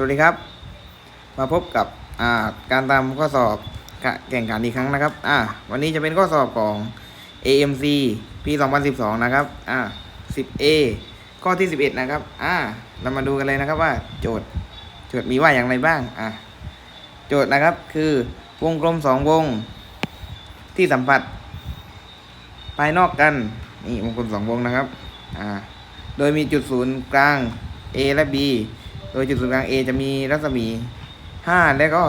สวัสดีครับ มาพบกับอ่าการทำข้อสอบแข่งขันอีกครั้งนะครับอ่าวันนี้จะเป็นข้อสอบของ AMC ปี2012 นะครับอ่า 10A ข้อที่ 11 นะครับอ่าเรามาดูกันเลยนะครับว่าโจทย์โจทย์มีว่าอย่างไรบ้างอ่าโจทย์นะครับคือวงกลมสองวงที่สัมผัส ภายนอกกันนี่วงกลมสองวงนะครับอ่าโดยมีจุดศูนย์กลาง A และ B ยจุดศูนย์กลาง A จะมีรัศมี 5 และก็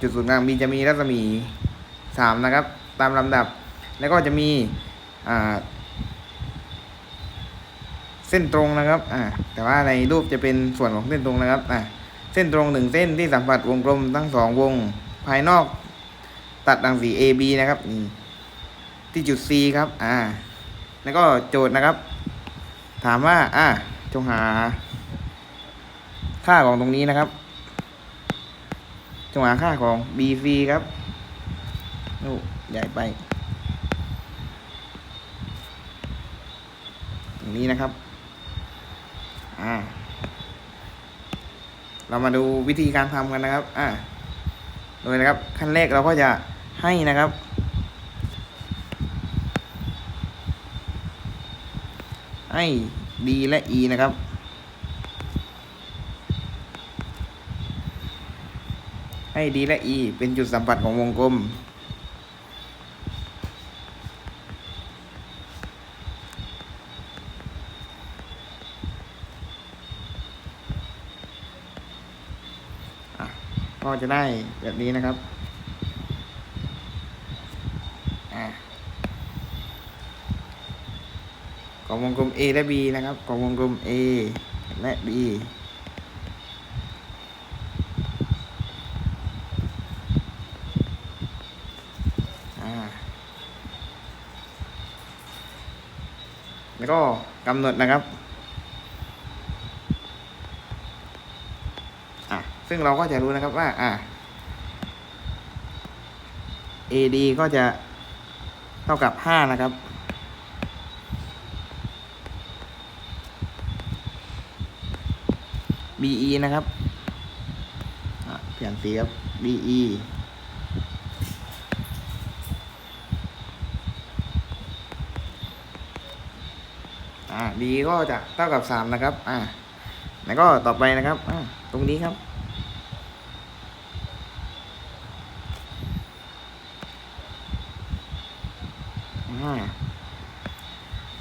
จุดศูนย์กลาง B จะมีรัศมี 3 นะครับ ตามลำดับ แล้วก็จะมีเส้นตรงนะครับอ่าแต่ว่าในรูปจะเป็นส่วนของเส้นตรงนะครับอ่าเส้นตรงหนึ่งเส้นที่สัมผัสวงกลมทั้งสองวง ภายนอก ตัดรังสี AB นะครับนี่ที่จุด C ครับอ่าแล้วก็โจทย์นะครับ ถามว่าอ่าจงหา ค่าของตรงนี้นะครับจงหาค่าของ BC ครับโอ้ใหญ่ไป ตรงนี้นะครับ อ่า เรามาดูวิธีการทำกันนะครับ อ่า โดยนะครับ ขั้นแรกเราก็จะให้นะครับให้ D และ E นะครับ ให้ D และ E เป็นจุดสัมผัสของวงกลม ก็จะได้แบบนี้นะครับอะของวงกลม A และ B นะครับ ของวงกลม A และ B แล้วก็กำหนดนะครับอะซึ่งเราก็จะรู้นะครับว่าอะ AD ก็จะเท่ากับ 5 นะครับ BE นะครับเปลี่ยนสีครับ BE อ่า D ก็จะเท่ากับ3นะครับ อ่า แล้วก็ต่อไปนะครับอ่าตรงนี้ครับ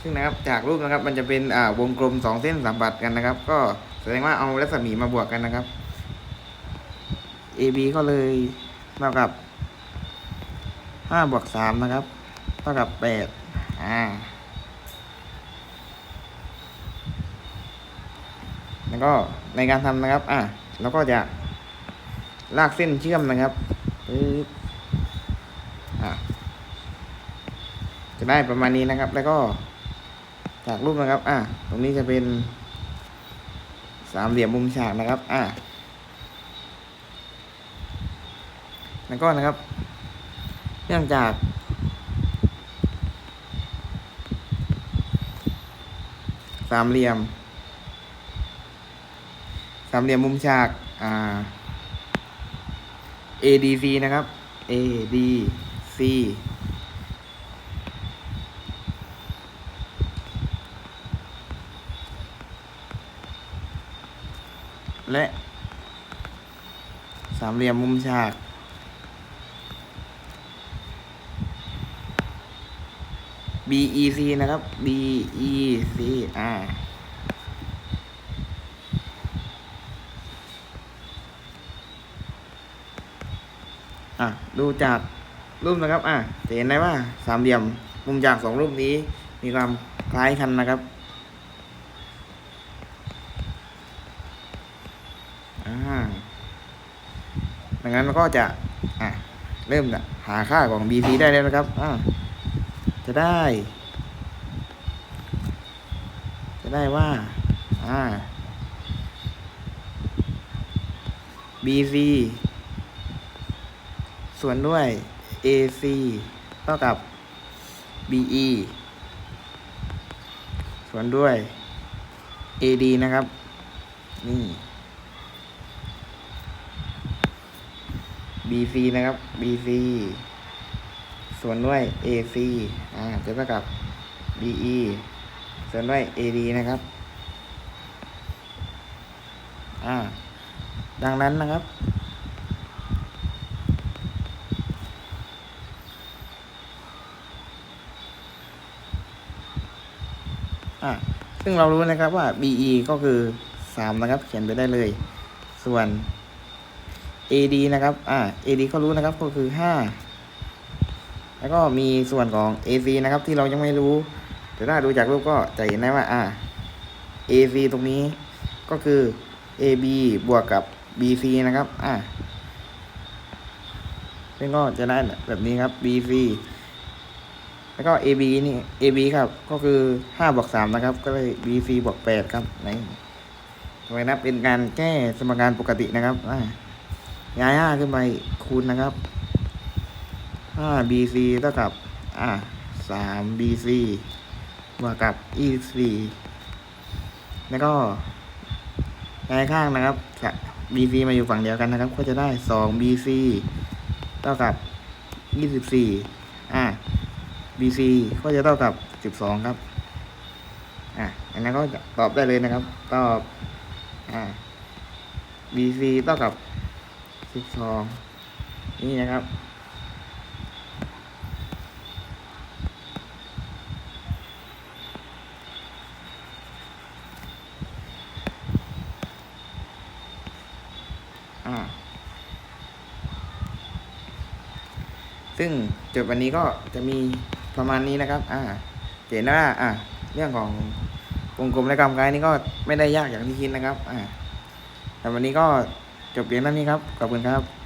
ซึ่งนะครับจากรูปนะครับมันจะเป็นอ่าวงกลมสองเส้นสัมผัสกันนะครับ ก็แสดงว่าเอารัศมีมาบวกกันนะครับ AB ก็เลยเท่ากับห้าบวกสามนะครับ เท่ากับแปดอ่า แล้วก็ในการทำนะครับ อ่าเราก็จะลากเส้นเชื่อมนะครับปึ๊บอ่าจะได้ประมาณนี้นะครับ แล้วก็จากรูปนะครับ อ่าตรงนี้จะเป็นสามเหลี่ยมมุมฉากนะครับ อ่าแล้วก็นะครับ เนื่องจากสามเหลี่ยมามเหลี่ยมมุมฉากอ่า ADC นะครับ ADC และ สามเหลี่ยมมุมฉาก BEC นะครับ BEC อ่า อะดูจากรูปนะครับ อะจะเห็นได้ว่าสามเหลี่ยมมุมจากสองรูปนี้ มีความคล้ายกันนะครับอ่าดังนั้นก็จะอะเริ่มะหาค่าของ BC ได้แล้วนะครับอ่าจะได้ จะได้ว่าอ่า BC ส่วนด้วย AC เท่ากับ BE ส่วนด้วย AD นะครับ นี่ BC นะครับ BC ส่วนด้วย AC อ่าจะเท่ากับ BE ส่วนด้วย AD นะครับ อ่า ดังนั้นนะครับ อ่าซึ่งเรารู้นะครับว่า BE ก็คือ 3 นะครับ เขียนไปได้เลย ส่วน AD นะครับอ่า AD ก็รู้นะครับก็คือ 5 แล้วก็มีส่วนของ AC นะครับที่เรายังไม่รู้ แต่ถ้าดูจากรูปก็จะเห็นได้ว่าอ่า AC ตรงนี้ก็คือ AB บวกกับ BC นะครับ อ่าซึ่งก็จะได้แบบนี้ครับ BC แล้วก็ AB นี่ AB ครับ ก็คือ5บวก3นะครับ ก็เลย BC บวก8ครับในทำไมนะเป็นการแก้สมการปกตินะครับอ่าย้าย5ขึ้นไปคูณนะครับ 5 BC เท่ากับ อ่า 3 BC บวกกับ24แล้วก็ย้ายข้างนะครับ BC มาอยู่ฝั่งเดียวกันนะครับ ก็จะได้ 2 BC เท่ากับ 24อ่ BC ก็จะเท่ากับ 12 ครับอ่าอันนั้นก็ตอบได้เลยนะครับ ตอบอ่า BC เท่ากับ 12 นี่นะครับอ่าซึ่งจบวันนี้ก็จะมี ประมาณนี้นะครับ อ่าเห็นว่าอ่าเรื่องของวงกลมและกำไกนี่ก็ไม่ได้ยากอย่างที่คิดนะครับ อ่าแต่วันนี้ก็จบเพียงเท่านี้ครับ ขอบคุณครับ